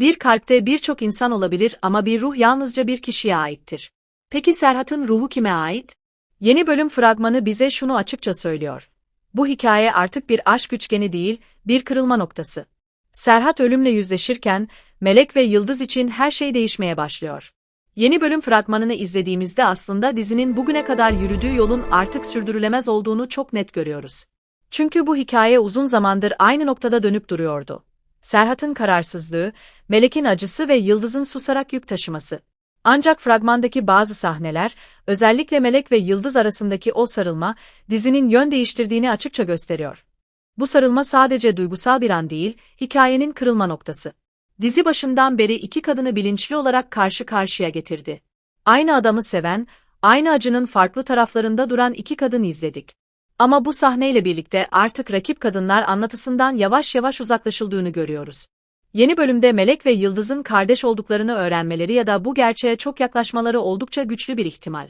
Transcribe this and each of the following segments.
Bir kalpte birçok insan olabilir ama bir ruh yalnızca bir kişiye aittir. Peki Serhat'ın ruhu kime ait? Yeni bölüm fragmanı bize şunu açıkça söylüyor. Bu hikaye artık bir aşk üçgeni değil, bir kırılma noktası. Serhat ölümle yüzleşirken, Melek ve Yıldız için her şey değişmeye başlıyor. Yeni bölüm fragmanını izlediğimizde aslında dizinin bugüne kadar yürüdüğü yolun artık sürdürülemez olduğunu çok net görüyoruz. Çünkü bu hikaye uzun zamandır aynı noktada dönüp duruyordu. Serhat'ın kararsızlığı, Melek'in acısı ve Yıldız'ın susarak yük taşıması. Ancak fragmandaki bazı sahneler, özellikle Melek ve Yıldız arasındaki o sarılma, dizinin yön değiştirdiğini açıkça gösteriyor. Bu sarılma sadece duygusal bir an değil, hikayenin kırılma noktası. Dizi başından beri iki kadını bilinçli olarak karşı karşıya getirdi. Aynı adamı seven, aynı acının farklı taraflarında duran iki kadın izledik. Ama bu sahneyle birlikte artık rakip kadınlar anlatısından yavaş yavaş uzaklaşıldığını görüyoruz. Yeni bölümde Melek ve Yıldız'ın kardeş olduklarını öğrenmeleri ya da bu gerçeğe çok yaklaşmaları oldukça güçlü bir ihtimal.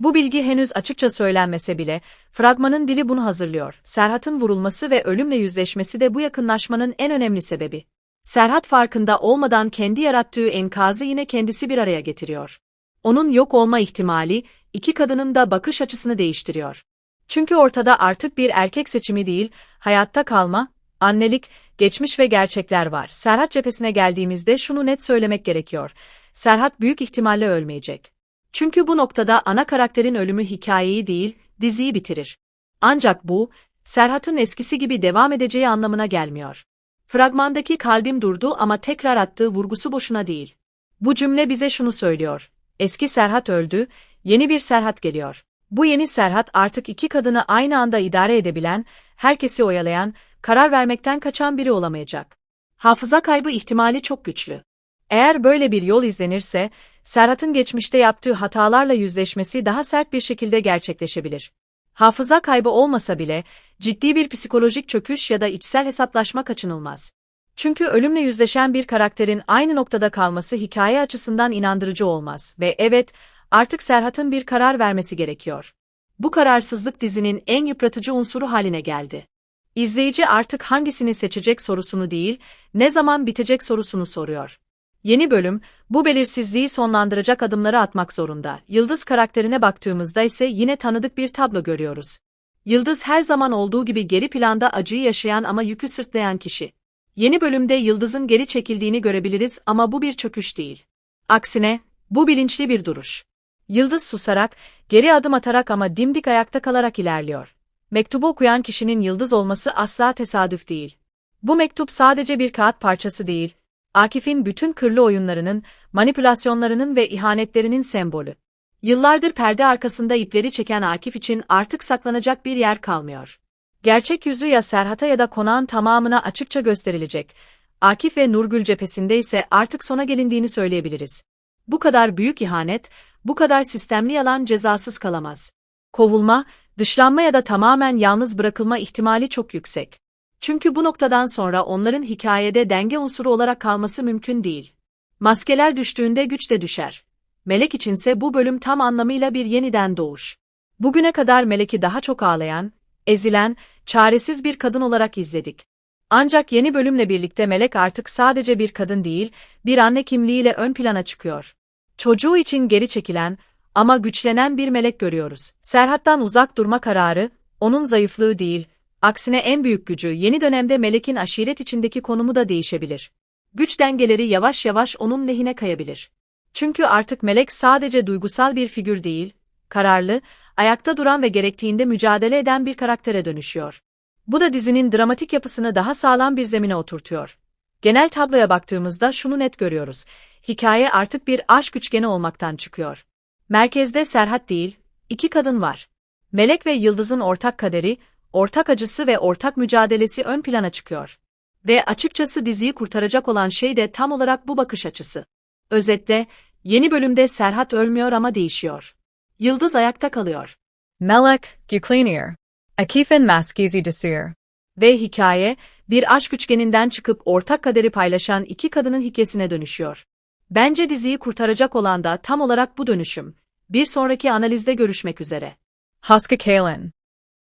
Bu bilgi henüz açıkça söylenmese bile, fragmanın dili bunu hazırlıyor. Serhat'ın vurulması ve ölümle yüzleşmesi de bu yakınlaşmanın en önemli sebebi. Serhat farkında olmadan kendi yarattığı enkazı yine kendisi bir araya getiriyor. Onun yok olma ihtimali, iki kadının da bakış açısını değiştiriyor. Çünkü ortada artık bir erkek seçimi değil, hayatta kalma, annelik, geçmiş ve gerçekler var. Serhat cephesine geldiğimizde şunu net söylemek gerekiyor. Serhat büyük ihtimalle ölmeyecek. Çünkü bu noktada ana karakterin ölümü hikayeyi değil, diziyi bitirir. Ancak bu, Serhat'ın eskisi gibi devam edeceği anlamına gelmiyor. Fragmandaki kalbim durdu ama tekrar attığı vurgusu boşuna değil. Bu cümle bize şunu söylüyor. Eski Serhat öldü, yeni bir Serhat geliyor. Bu yeni Serhat artık iki kadını aynı anda idare edebilen, herkesi oyalayan, karar vermekten kaçan biri olamayacak. Hafıza kaybı ihtimali çok güçlü. Eğer böyle bir yol izlenirse, Serhat'ın geçmişte yaptığı hatalarla yüzleşmesi daha sert bir şekilde gerçekleşebilir. Hafıza kaybı olmasa bile, ciddi bir psikolojik çöküş ya da içsel hesaplaşma kaçınılmaz. Çünkü ölümle yüzleşen bir karakterin aynı noktada kalması hikaye açısından inandırıcı olmaz ve evet, artık Serhat'ın bir karar vermesi gerekiyor. Bu kararsızlık dizinin en yıpratıcı unsuru haline geldi. İzleyici artık hangisini seçecek sorusunu değil, ne zaman bitecek sorusunu soruyor. Yeni bölüm, bu belirsizliği sonlandıracak adımları atmak zorunda. Yıldız karakterine baktığımızda ise yine tanıdık bir tablo görüyoruz. Yıldız her zaman olduğu gibi geri planda acıyı yaşayan ama yükü sırtlayan kişi. Yeni bölümde Yıldız'ın geri çekildiğini görebiliriz ama bu bir çöküş değil. Aksine, bu bilinçli bir duruş. Yıldız susarak, geri adım atarak ama dimdik ayakta kalarak ilerliyor. Mektubu okuyan kişinin Yıldız olması asla tesadüf değil. Bu mektup sadece bir kağıt parçası değil, Akif'in bütün kırlı oyunlarının, manipülasyonlarının ve ihanetlerinin sembolü. Yıllardır perde arkasında ipleri çeken Akif için artık saklanacak bir yer kalmıyor. Gerçek yüzü ya Serhat'a ya da konağın tamamına açıkça gösterilecek. Akif ve Nurgül cephesinde ise artık sona gelindiğini söyleyebiliriz. Bu kadar büyük ihanet, bu kadar sistemli yalan cezasız kalamaz. Kovulma, dışlanma ya da tamamen yalnız bırakılma ihtimali çok yüksek. Çünkü bu noktadan sonra onların hikayede denge unsuru olarak kalması mümkün değil. Maskeler düştüğünde güç de düşer. Melek içinse bu bölüm tam anlamıyla bir yeniden doğuş. Bugüne kadar Melek'i daha çok ağlayan, ezilen, çaresiz bir kadın olarak izledik. Ancak yeni bölümle birlikte Melek artık sadece bir kadın değil, bir anne kimliğiyle ön plana çıkıyor. Çocuğu için geri çekilen ama güçlenen bir melek görüyoruz. Serhat'tan uzak durma kararı, onun zayıflığı değil, aksine en büyük gücü yeni dönemde Melek'in aşiret içindeki konumu da değişebilir. Güç dengeleri yavaş yavaş onun lehine kayabilir. Çünkü artık Melek sadece duygusal bir figür değil, kararlı, ayakta duran ve gerektiğinde mücadele eden bir karaktere dönüşüyor. Bu da dizinin dramatik yapısını daha sağlam bir zemine oturtuyor. Genel tabloya baktığımızda şunu net görüyoruz. Hikaye artık bir aşk üçgeni olmaktan çıkıyor. Merkezde Serhat değil, iki kadın var. Melek ve Yıldız'ın ortak kaderi, ortak acısı ve ortak mücadelesi ön plana çıkıyor. Ve açıkçası diziyi kurtaracak olan şey de tam olarak bu bakış açısı. Özetle, yeni bölümde Serhat ölmüyor ama değişiyor. Yıldız ayakta kalıyor. Melek, Guklenier. Akifin Maskizi Desir. Ve hikaye, bir aşk üçgeninden çıkıp ortak kaderi paylaşan iki kadının hikayesine dönüşüyor. Bence diziyi kurtaracak olan da tam olarak bu dönüşüm. Bir sonraki analizde görüşmek üzere. Haska Kalin.